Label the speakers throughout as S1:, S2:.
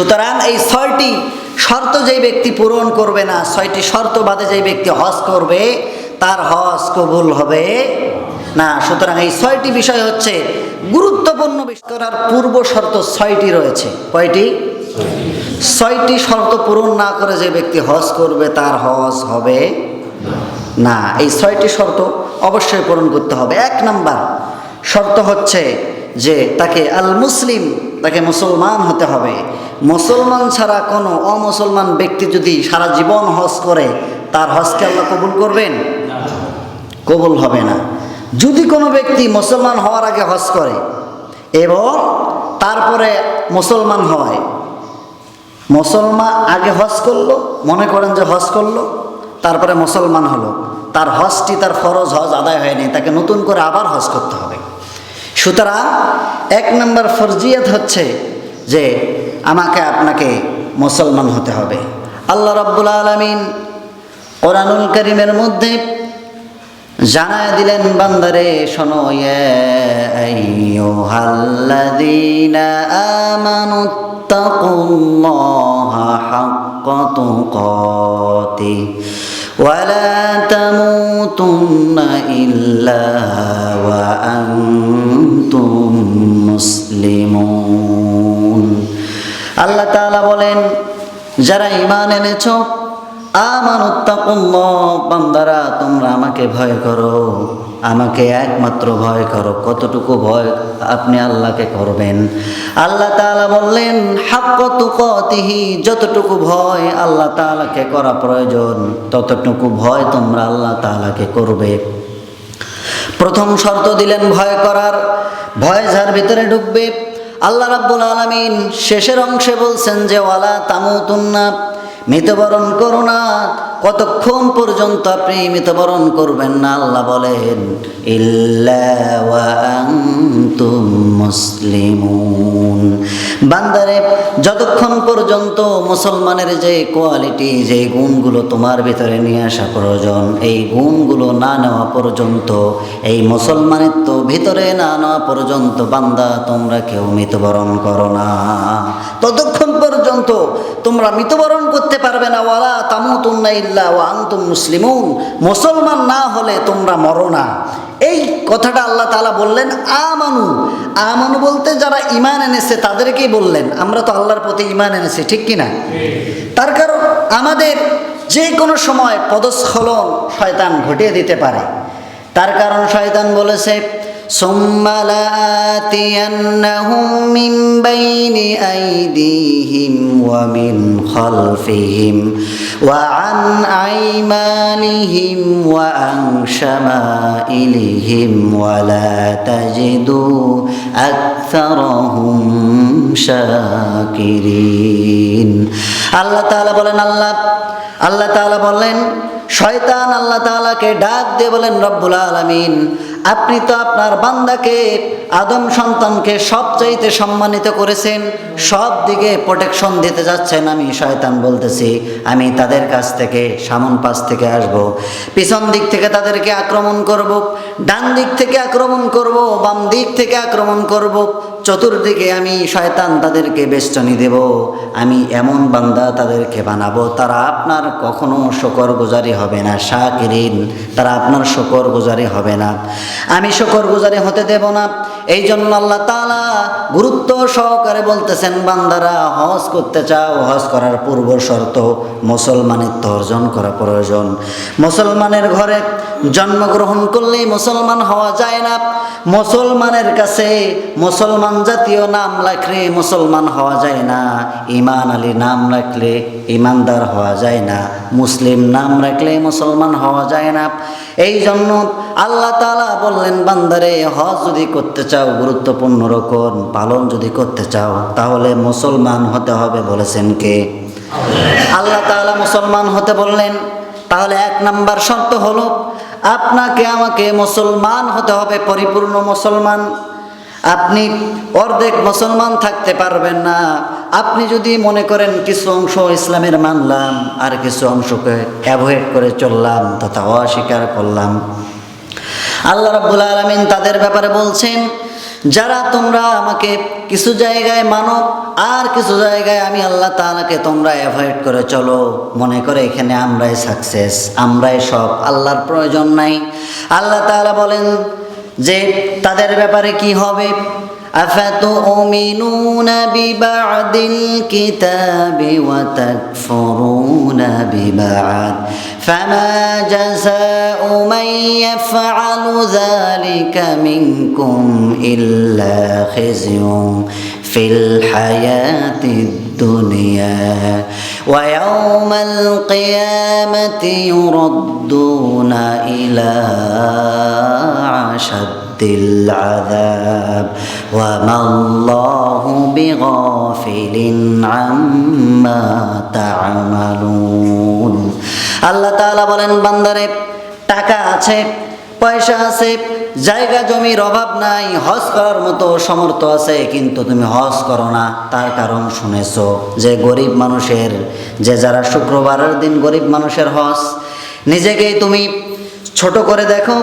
S1: সুতরাং এই ছয়টি শর্ত যেই ব্যক্তি পূরণ করবে না, ছয়টি শর্ত বাদে যেই ব্যক্তি হজ করবে, তার হজ কবুল হবে না। সুতরাং এই ছয়টি বিষয় হচ্ছে গুরুত্বপূর্ণ বিষয় করার পূর্ব শর্ত ছয়টি রয়েছে। কয়টি? ছয়টি শর্ত পূরণ না করে যে ব্যক্তি হজ করবে, তার হজ হবে না। এই ছয়টি শর্ত অবশ্যই পূরণ করতে হবে। এক নাম্বার শর্ত হচ্ছে যে তাকে আল মুসলিম তাকে মুসলমান হতে হবে। মুসলমান ছাড়া কোনো অমুসলমান ব্যক্তি যদি সারা জীবন হজ করে তার হজকে আল্লাহ কবুল করবেন? কবুল হবে না। যদি কোনো ব্যক্তি মুসলমান হওয়ার আগে হজ করে এবং তারপরে মুসলমান হয় মুসলমান আগে হজ করল মনে করেন যে হজ করল তারপরে মুসলমান হলো তার হজটি তার ফরজ হজ আদায় হয়নি তাকে নতুন করে আবার হজ করতে হবে। সুতরাং এক নম্বর ফরজিয়াত হচ্ছে যে আমাকে আপনাকে মুসলমান হতে হবে। আল্লাহ রাব্বুল আলমিন কোরআনুল করিমের মধ্যে জানায় দিলেন, বান্দারে শোনো আইয়ুহাল্লাযীনা আমানু তামুতুন্না ইল্লা ওয়া আনতুম মুসলিমুন আল্লাহ তাআলা বলেন যারা ঈমান এনেছো বান্দারা, তোমরা আমাকে ভয় করো। আমাকে একমাত্র ভয় করো। কতটুকু ভয় আপনি আল্লাহকে করবেন? আল্লাহ তাআলা বললেন, হাক্ক তুকতিহি, যতটুকু ভয় আল্লাহ তাআলাকে করা প্রয়োজন, ততটুকু ভয় তোমরা আল্লাহ তাআলাকে করবে। প্রথম শর্ত দিলেন ভয় করার। ভয় যার ভিতরে ঢুকবে। আল্লাহ রাব্বুল আলামিন শেষের অংশে বলছেন যে, ওয়ালা তামুতুন্না। মৃতবরণ করো না। কতক্ষণ পর্যন্ত আপনি মৃতবরণ করবেন না? আল্লাহ বলেন ইল্লা মুসলিমুন। বান্দারে, যতক্ষণ পর্যন্ত মুসলমানের যে কোয়ালিটি, যে গুণগুলো তোমার ভিতরে নিয়ে আসা প্রয়োজন, এই গুণগুলো না নেওয়া পর্যন্ত, এই মুসলমানের তো ভিতরে না নেওয়া পর্যন্ত বান্দা তোমরা কেউ মৃতবরণ করো না। ততক্ষণ পর্যন্ত তোমরা মৃতবরণ করতে পারবে না। ওয়ালা তামুতুন্না ইল্লা ওয়া আনতুম মুসলিমুন। মুসলমান না হলে তোমরা মরো না। এই কথাটা আল্লাহ তালা বললেন, আমানু। আমানু বলতে যারা ইমান এনেছে, তাদেরকেই বললেন, আমরা তো আল্লাহর প্রতি ইমান এনেছি, ঠিক কিনা? তার কারণ আমাদের যে কোনো সময় পদস্খলন শয়তান ঘটিয়ে দিতে পারে। তার কারণ শয়তান বলেছে ثم لآتينهم من بين أيديهم ومن خلفهم وعن أيمانهم وعن شمائلهم ولا تجد أكثرهم شاكرين আল্লাহ তাআলা বলেন আল্লাহ আল্লাহ তাআলা বললেন শয়তান আল্লাহ তালাকে ডাক দিয়ে বলেন, রব্বুল আলামিন, আপনি তো আপনার বান্দাকে, আদম সন্তানকে সবচাইতে সম্মানিত করেছেন, সব দিকে প্রোটেকশন দিতে যাচ্ছেন। আমি শয়তান বলতেছি, আমি তাদের কাছ থেকে, সামন পাশ থেকে আসব। পিছন দিক থেকে তাদেরকে আক্রমণ করব, ডান দিক থেকে আক্রমণ করব, বাম দিক থেকে আক্রমণ করব। চতুর্দিকে আমি শয়তান তাদেরকে বেষ্টনী দেব। আমি এমন বান্দা তাদেরকে বানাবো, তারা আপনার কখনো শকর গুজারি হবে না, শাকিরিন। তারা আপনার শকর গুজারি হবে না। আমি শকর গুজারি হতে দেব না। এই জন্য আল্লাহ তালা গুরুত্ব সহকারে বলতেছেন, বান্দারা হজ করতে চাও, হজ করার পূর্ব শর্ত মুসলমানিত্ব অর্জন করা প্রয়োজন। মুসলমানের ঘরে জন্মগ্রহণ করলেই মুসলমান হওয়া যায় না। মুসলমানের কাছে মুসলমান জাতীয় নাম রাখলে মুসলমান হওয়া যায় না। ইমান আলী নাম রাখলে ইমানদার হওয়া যায় না। মুসলিম নাম রাখলে মুসলমান হওয়া যায় না। এই জন্য আল্লাহ তাআলা বললেন, বান্দারে, হজ যদি করতে চাও গুরুত্বপূর্ণ রকম পালন যদি করতে চাও, তাহলে মুসলমান হতে হবে বলেছেন কে? আল্লাহ তাআলা মুসলমান হতে বললেন, তাহলে এক নাম্বার শর্ত হলো, আপনাকে আমাকে মুসলমান হতে হবে, পরিপূর্ণ মুসলমান। আপনি অর্ধেক মুসলমান থাকতে পারবেন না। আপনি যদি মনে করেন কিছু অংশ ইসলামের মানলাম, আর কিছু অংশকে অ্যাভয়েড করে চললাম, তথা অস্বীকার করলাম আল্লাহ রাব্বুল আলামিন তাদের ব্যাপারে বলছেন যারা তোমরা আমাকে কিছু জায়গায় মানো আর কিছু জায়গায় আমি আল্লাহ তাআলাকে তোমরা অ্যাভয়েড করে চলো মনে করে এখানে আমরাই সাকসেস আমরাই সব আল্লাহর প্রয়োজন নাই আল্লাহ তাআলা বলেন যে তাদের ব্যাপারে কি হবে أفتؤمنون ببعض الكتاب وتكفرون ببعض فما جزاء من يفعل ذلك منكم إلا خزي في الحياة الدنيا ويوم القيامة يردون إلى أشد العذاب وما الله بغافل عما تعملون الله বলেন, বান্দারে, টাকা আছে, পয়সা আছে, জায়গা, জমির অভাব নাই, হজ করার মতো সমর্থ আছে, কিন্তু তুমি হজ করো না। তার কারণ শুনেছো, যে গরিব মানুষের, যে যারা শুক্রবারের দিন গরিব মানুষের হজ, নিজেকেই তুমি ছোট করে দেখো,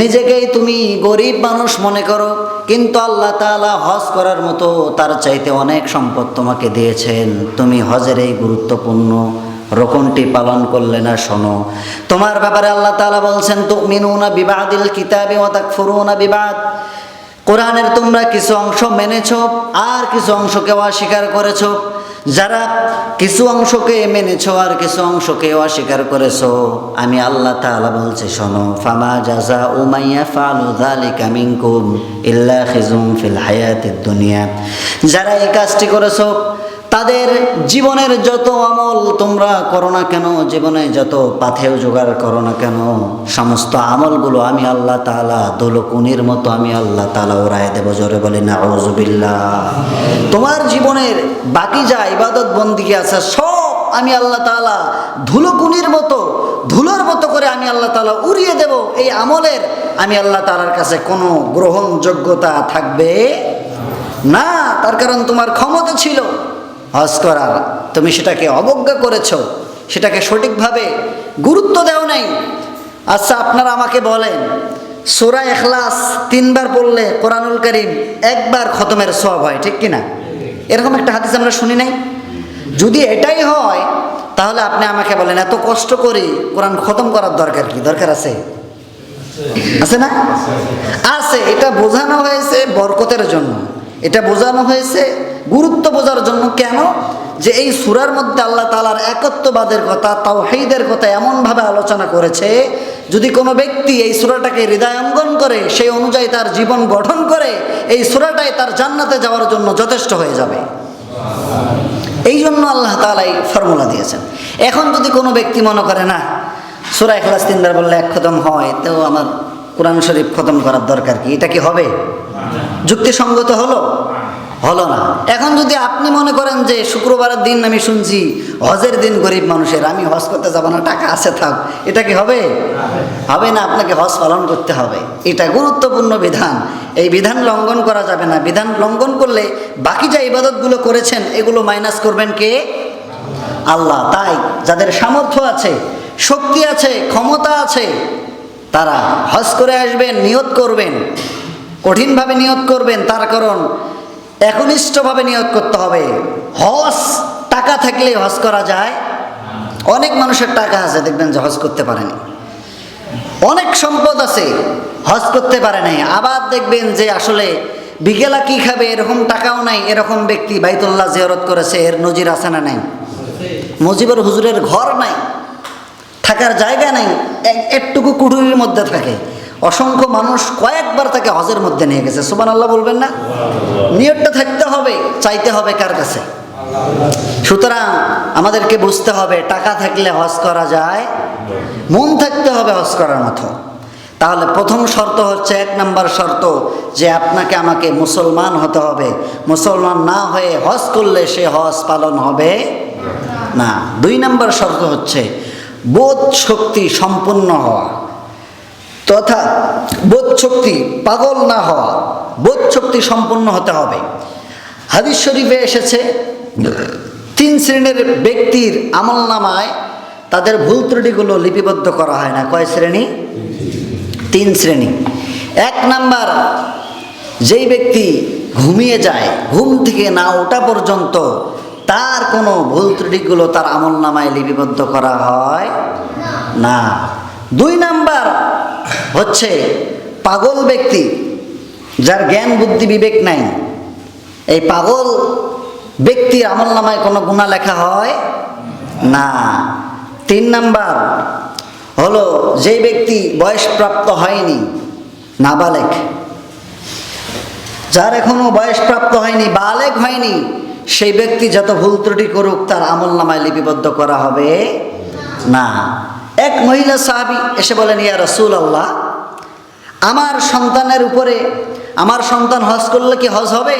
S1: নিজেকেই তুমি গরিব মানুষ মনে করো, কিন্তু আল্লাহ তাআলা হজ করার মতো তার চাইতে অনেক সম্পদ তোমাকে দিয়েছেন। তুমি হজের এই গুরুত্বপূর্ণ রোকনটি পালন করলে না শোনো। তোমার ব্যাপারে আল্লাহ তাআলা বলছেন তো মিনুনা বিবাদিল কিতাবে ও তাক ফুরুনা বিবাদ। কোরআনের তোমরা কিছু অংশ মেনেছ, আর কিছু অংশকে অস্বীকার করেছ। যারা কিছু অংশকে মেনেছ, আর কিছু অংশকে অস্বীকার করেছ। আমি আল্লাহ তাআলা বলছি, শোনো, ফামা জাজা উমাইয়া ফালু যালিকা মিনকুম ইল্লা খিজুম ফিল হায়াতিদ দুনিয়া। যারা এই কাজটি করেছ তাদের জীবনের যত আমল তোমরা করো না কেন, জীবনে যত পাথেও জোগাড় করো না কেন, সমস্ত আমলগুলো আমি আল্লাহ তাআলা, দোলকুনির মতো আমি আল্লাহ তাআলা ওরাই দেব। জোরে বলি না আউজুবিল্লাহ তোমার জীবনের বাকি যা ইবাদত বন্দিকে আছে, সব আমি আল্লাহ তাআলা ধুলোকুনির মতো, ধুলোর মতো করে আমি আল্লাহ তালা উড়িয়ে দেব। এই আমলের আমি আল্লাহ তালার কাছে কোনো গ্রহণযোগ্যতা থাকবে না। তার কারণ তোমার ক্ষমতা ছিল। হজ করার তুমি সেটাকে অবজ্ঞা করেছ, সেটাকে সঠিকভাবে গুরুত্ব দেও নাই। আচ্ছা আপনারা আমাকে বলেন, সোরা এখলাস তিনবার পড়লে কোরআনুল করিম একবার খতমের সব হয়, ঠিক কিনা? এরকম একটা হাদিস আমরা শুনি নাই। যদি এটাই হয়, তাহলে আপনি আমাকে বলেন, এত কষ্ট করে কোরআন খতম করার দরকার কি? দরকার আছে? আছে না? আছে, এটা বোঝানো হয়েছে বরকতের জন্য। এটা বোঝানো হয়েছে গুরুত্ব বোঝার জন্য কেন? যে এই সুরার মধ্যে আল্লাহ তালার একত্ববাদের কথা, তাওহীদের কথা এমনভাবে আলোচনা করেছে, যদি কোনো ব্যক্তি এই সুরাটাকে হৃদয়ঙ্গন করে, সেই অনুযায়ী তার জীবন গঠন করে, এই সুরাটাই তার জান্নাতে যাওয়ার জন্য যথেষ্ট হয়ে যাবে। এই জন্য আল্লাহ তালা এই ফর্মুলা দিয়েছেন। এখন যদি কোনো ব্যক্তি মনে করে, না, সুরা এখলাস তিনবার বললে এক খতম হয়, তো আমার কোরআন শরীফ খতম করার দরকার কি? এটা কি হবে? যুক্তিসঙ্গত হলো? হলো না। এখন যদি আপনি মনে করেন যে শুক্রবারের দিন আমি শুনছি হজের দিন গরিব মানুষের, আমি হজ করতে যাব না, টাকা আছে থাক, এটা কি হবে? হবে না, আপনাকে হজ পালন করতে হবে। এটা গুরুত্বপূর্ণ বিধান। এই বিধান লঙ্ঘন করা যাবে না। বিধান লঙ্ঘন করলে বাকি যা ইবাদতগুলো করেছেন, এগুলো মাইনাস করবেন কে? আল্লাহ। তাই যাদের সামর্থ্য আছে, শক্তি আছে, ক্ষমতা আছে, তারা হজ করে আসবেন, নিয়ত করবেন। কঠিনভাবে নিয়ত করবেন, তার কারণ একনিষ্ঠভাবে নিয়োগ করতে হবে। হজ টাকা থাকলে হজ করা যায়। অনেক মানুষের টাকা আছে, দেখবেন যে হজ করতে পারেনি অনেক সম্পদ আছে, হজ করতে পারে নাই। আবার দেখবেন যে আসলে বিকেলা কি খাবে, এরকম টাকাও নাই, এরকম ব্যক্তি বাইতুল্লাহ জিয়ারত করেছে, এর নজির আছে না নাই? মজিবর হুজুরের ঘর নাই, থাকার জায়গা নাই এক- একটুকু কুটুরির মধ্যে থাকে। অসংখ্য মানুষ কয়েকবার তাকে হজের মধ্যে নিয়ে গেছে। সুবান আল্লাহ বলবেন না? নিয়তটা থাকতে হবে, চাইতে হবে কার কাছে? সুতরাং আমাদেরকে বুঝতে হবে, টাকা থাকলে হজ করা যায়, মন থাকতে হবে হজ করার মতো। তাহলে প্রথম শর্ত হচ্ছে, এক নাম্বার শর্ত যে আপনাকে আমাকে মুসলমান হতে হবে। মুসলমান না হয়ে হজ করলে সে হজ পালন হবে না। দুই নাম্বার শর্ত হচ্ছে, বোধ শক্তি সম্পূর্ণ হওয়া। তথা বোধ শক্তি পাগল না হওয়া, বোধ শক্তি সম্পূর্ণ হতে হবে। হাদিস শরীফে এসেছে, তিন শ্রেণির ব্যক্তির আমল নামায় তাদের ভুল ত্রুটিগুলো লিপিবদ্ধ করা হয় না। কয় শ্রেণি? তিন শ্রেণি। এক নাম্বার, যেই ব্যক্তি ঘুমিয়ে যায়, ঘুম থেকে না ওঠা পর্যন্ত তার কোনো ভুল ত্রুটিগুলো তার আমল নামায় লিপিবদ্ধ করা হয় না। দুই নাম্বার হচ্ছে পাগল ব্যক্তি যার জ্ঞান, বুদ্ধি, বিবেক নাই। এই পাগল ব্যক্তির আমল নামায় কোনো গুণা লেখা হয় না। তিন নাম্বার হলো, যেই ব্যক্তি বয়সপ্রাপ্ত হয়নি, নাবালেক। যার এখনও বয়সপ্রাপ্ত হয়নি, বালেক হয়নি, সেই ব্যক্তি যত ভুল ত্রুটি করুক, তার আমল নামায় লিপিবদ্ধ করা হবে না। এক মহিলা সাহাবি এসে বলেন, ইয়া রসুল আল্লাহ আমার সন্তানের উপরে, আমার সন্তান হজ করলে কি হজ হবে?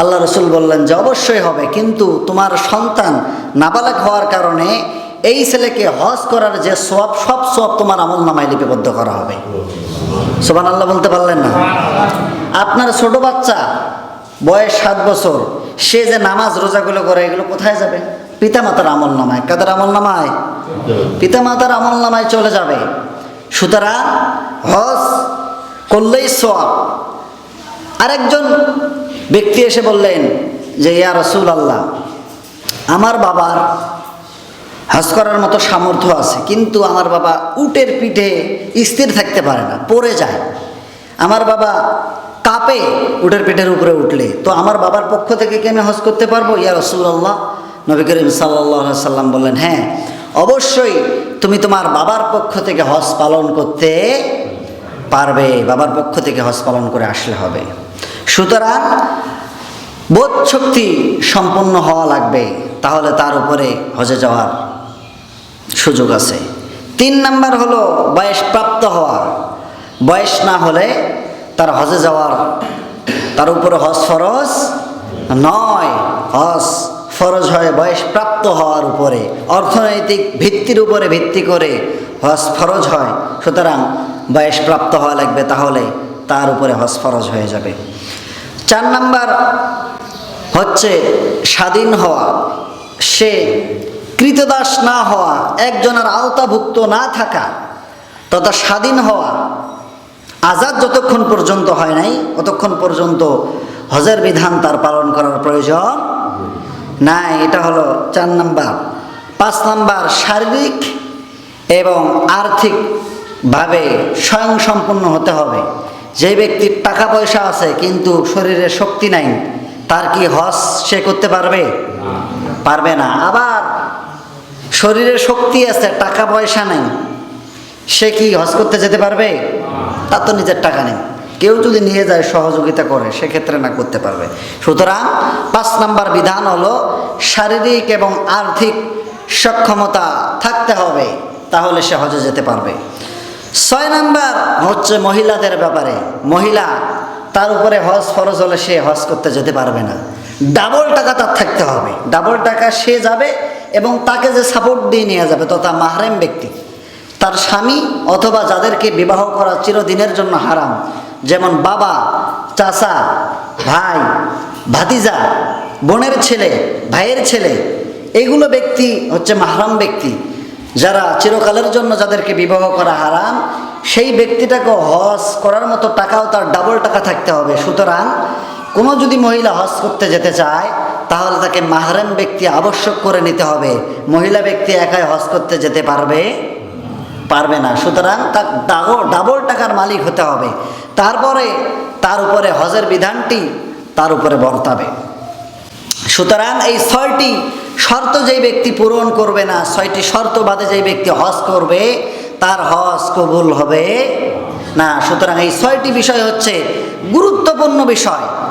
S1: আল্লাহ রসুল বললেন, যে অবশ্যই হবে, কিন্তু তোমার সন্তান নাবালক হওয়ার কারণে এই ছেলেকে হজ করার যে সব সব সব তোমার আমল নামায় লিপিবদ্ধ করা হবে। সোবান আল্লাহ বলতে পারলেন না। আপনার ছোট বাচ্চা, বয়স সাত বছর, সে যে নামাজ রোজাগুলো করে, এগুলো কোথায় যাবে? পিতামাতার আমল নামায়। কাদের আমল নামায়? পিতামাতার আমল নামায় চলে যাবে। সুতরাং হজ করলেই সব আরেকজন ব্যক্তি এসে বললেন যে, ইয়া রসুল আল্লাহ আমার বাবার হজ করার মতো সামর্থ্য আছে, কিন্তু আমার বাবা উটের পিঠে স্থির থাকতে পারে না, পড়ে যায়। আমার বাবা কাঁপে উটের পিঠের উপরে উঠলে। তো আমার বাবার পক্ষ থেকে কেন হজ করতে পারব? ইয়া রসুল্লাহ নবী করিম সাল্লাহ সাল্লাম বললেন হ্যাঁ অবশ্যই তুমি তোমার বাবার পক্ষ থেকে হজ পালন করতে পারবে। বাবার পক্ষ থেকে হজ পালন করে আসলে হবে। সুতরাং বোধ শক্তি সম্পন্ন হওয়া লাগবে। তাহলে তার উপরে হজে যাওয়ার সুযোগ আছে। তিন নাম্বার হলো বয়স প্রাপ্ত হওয়া। বয়স না হলে তার হজে যাওয়ার, তার উপরে হজ ফরজ নয়। হজ ফরজ হয়, বয়স প্রাপ্ত হওয়ার উপরে, অর্থনৈতিক ভিত্তির উপরে ভিত্তি করে হজ ফরজ হয়। সুতরাং বয়স প্রাপ্ত হওয়া লাগবে তাহলে তার উপরে হজ ফরজ হয়ে যাবে। চার নাম্বার হচ্ছে স্বাধীন হওয়া। সে কৃতদাস না হওয়া, একজনের আওতাভুক্ত না থাকা তথা স্বাধীন হওয়া আজাদ যতক্ষণ পর্যন্ত হয় নাই ততক্ষণ পর্যন্ত হজের বিধান তার পালন করার প্রয়োজন নাই, এটা হলো চার নাম্বার। পাঁচ নাম্বার, শারীরিক এবং আর্থিকভাবে স্বয়ং সম্পূর্ণ হতে হবে। যে ব্যক্তির টাকা পয়সা আছে কিন্তু শরীরে শক্তি নাই, তার কি হজ সে করতে পারবে? পারবে না। আবার শরীরে শক্তি আছে, টাকা পয়সা নেই, সে কি হজ করতে যেতে পারবে? তার তো নিজের টাকা নেই। কেউ যদি নিয়ে যায় সহযোগিতা করে, সেক্ষেত্রে না করতে পারবে। সুতরাং পাঁচ নাম্বার বিধান হলো শারীরিক এবং আর্থিক সক্ষমতা থাকতে হবে, তাহলে সে হজে যেতে পারবে। ছয় নাম্বার হচ্ছে মহিলাদের ব্যাপারে। মহিলা, তার উপরে হজ ফরজ হলে সে হজ করতে যেতে পারবে না। ডাবল টাকা তার থাকতে হবে। ডাবল টাকা সে যাবে এবং তাকে যে সাপোর্ট দিয়ে নিয়ে যাবে, তথা মাহরেম ব্যক্তি। তার স্বামী অথবা যাদেরকে বিবাহ করা চিরদিনের জন্য হারাম যেমন বাবা, চাচা, ভাই, ভাতিজা, বোনের ছেলে, ভাইয়ের ছেলে, এগুলো ব্যক্তি হচ্ছে মাহরাম ব্যক্তি। যারা চিরকালের জন্য যাদেরকে বিবাহ করা হারাম, সেই ব্যক্তিটাকে হজ করার মতো টাকাও তার ডাবল টাকা থাকতে হবে। সুতরাং কোনো যদি মহিলা হজ করতে যেতে চায়, তাহলে তাকে মাহরাম ব্যক্তি আবশ্যক করে নিতে হবে। মহিলা ব্যক্তি একাই হজ করতে যেতে পারবে। পারবে না। সুতরাং তার ডাবল ডাবল টাকার মালিক হতে হবে। তারপরে, তার উপরে হজের বিধানটি তার উপরে বর্তাবে। সুতরাং এই ছয়টি শর্ত যেই ব্যক্তি পূরণ করবে না, ছয়টি শর্ত বাদে যেই ব্যক্তি হজ করবে, তার হজ কবুল হবে না। সুতরাং এই ছয়টি বিষয় হচ্ছে গুরুত্বপূর্ণ বিষয়।